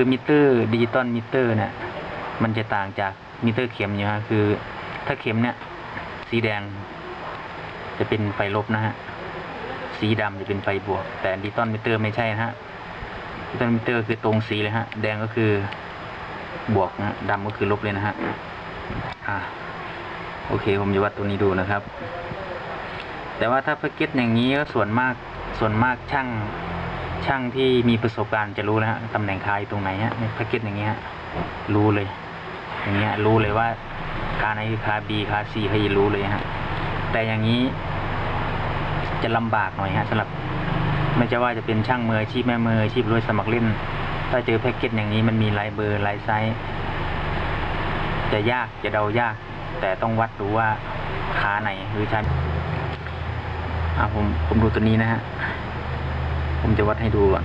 คือมิเตอร์ดิจิตอลมิเตอร์เนี่ยมันจะต่างจากมิเตอร์เข็มอยู่ฮะคือ ถ้าเข็มเนี่ย สีแดง จะเป็นไฟลบนะฮะสีดำจะเป็นไฟบวก แต่ดิจิตอลมิเตอร์ไม่ใช่นะฮะดิจิตอลมิเตอร์คือตรงสีเลยฮะแดงก็คือบวกนะดำก็คือลบเลยนะฮะอ่าโอเค ผมจะวัดตัวนี้ดูนะครับ แต่ว่าถ้าแพ็กเกจอย่างนี้ก็ส่วนมากส่วนมากช่าง ช่างที่มีประสบการณ์จะรู้นะฮะตำแหน่งคายตรงไหนฮะในแพ็กเกจอย่างเงี้ยรู้เลย อย่างเงี้ยรู้เลยว่าคาไหนคือคา B คา C เขาจะรู้เลยฮะแต่อย่างนี้จะลำบากหน่อยฮะสำหรับไม่ใช่ว่าจะเป็นช่างมืออาชีพแม่มืออาชีพรวยสมัครเล่น ถ้าเจอแพ็กเกจอย่างนี้มันมีลายเบอร์ลายไซส์จะยากจะเดายาก แต่ต้องวัดดูว่าขาไหนคือใช่อ่าผมผมดูตัวนี้นะฮะ ผมจะวัดให้ดูก่อน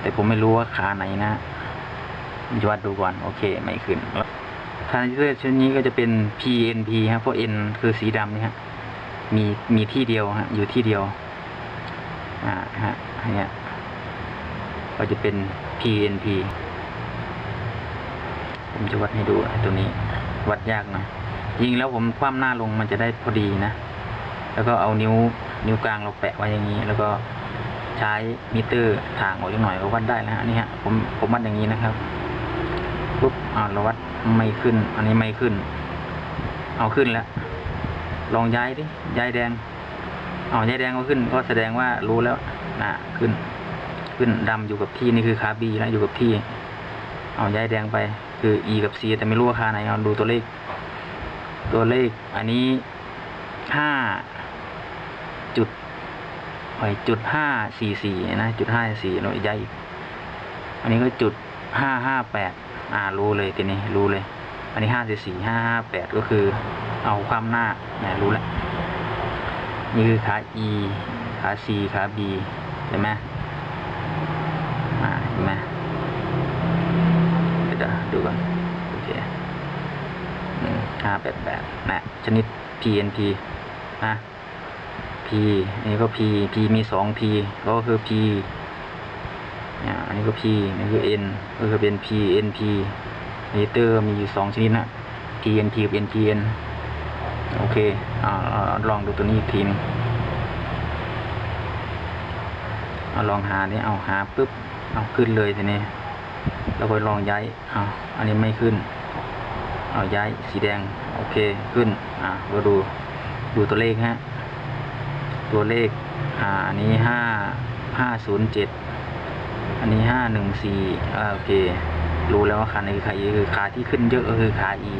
แต่ผมไม่รู้ว่าขาไหนนะผมจะวัดดูก่อน โอเค ไม่ขึ้นทรานซิสเตอร์ชนิดนี้ก็จะเป็น PNP ฮะเพราะ N คือสีดำนี่ฮะ มีมีที่เดียวฮะ อยู่ที่เดียว อ่าฮะเนี่ยก็จะเป็น PNP ผมจะวัดให้ดูไอ้ตัวนี้ วัดยากหน่อยยิงแล้วผมคว่ำหน้าลงมันจะได้พอดีนะ แล้วก็เอานิ้ว นิ้วกลางเราแปะไว้อย่างนี้ แล้วก็ใช้มิเตอร์ถ่างออกอีกหน่อยก็วัดได้แล้วฮะนี่ฮะผมผมวัดอย่างนี้นะครับปุ๊บอ่าเราวัดไม่ขึ้น อันนี้ไม่ขึ้น เอาขึ้นแล้ว ลองย้ายดิย้ายแดงเอาย้ายแดงก็ขึ้น ก็แสดงว่ารู้แล้วนะขึ้น ขึ้นดำอยู่กับที่นี่คือคาบีแล้วอยู่กับที่ เอาย้ายแดงไป คือ e กับ c แต่ไม่รู้ว่าค่าไหนเอาดูตัวเลข ตัวเลข อันนี้ห้า จุดไอจุดห้าสี่สี่นะจุดห้าสี่เราย้ายอีกอันนี้ก็จุดห้าห้าแปดอ่ารู้เลยทีนี้รู้เลย อันนี้ห้าสี่สี่ห้าห้าแปดก็คือเอาความหน้าเนี่ยรู้แล้วนี่คือขา e ขา c ขา b เห็นไหมอ่าเห็นไหมเดี๋ยวดูก่อนโอเคห้าแปดแปดนะชนิด PNP นะ อันนี้ก็ P P มีสอง P ก็คือ P เนี่อันนี้ก็ P นี่คือ N ก็คือเป็น P NP มิเตอร์มีอยู่สองชนิดนะ PNP กับ NPN โอเคอ่าลองดูตัวนี้อีกทีนึงเอาลองหาเนี่เอาหาปุ๊บ เอาขึ้นเลยทีนี้เราก็ลองย้ายเอาอันนี้ไม่ขึ้น เอาย้ายสีแดง โอเค ขึ้น อ่าเราดู ดูตัวเลขฮะ ตัวเลขอ่าอันนี้ห้าห้าศูนย์เจ็ดอันนี้ห้าหนึ่งสี่อ่าโอเค รู้แล้วว่าขาไหนคือขา E คือขาที่ขึ้นเยอะก็คือขา E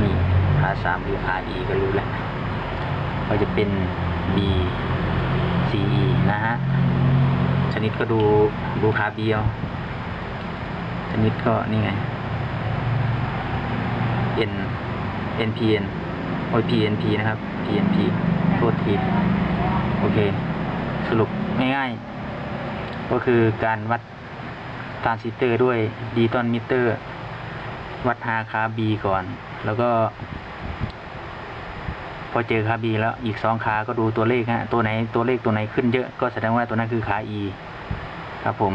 นี่ขาสามคือขา E ก็รู้แล้วก็จะเป็น B C E นะฮะชนิดก็ดูดูขา B เอาชนิดก็นี่ไง N NPN โอ้ย PNP นะครับ PNP โทษที โอเค สรุปง่ายๆ ก็คือการวัดทรานซิสเตอร์ด้วยดีตอนมิเตอร์ วัดหาคาบีก่อน แล้วก็ พอเจอคาบีแล้วอีกสองขาก็ดูตัวเลขฮะ ตัวไหนตัวเลขตัวไหนขึ้นเยอะก็แสดงว่าตัวนั้นคือขา E ครับผม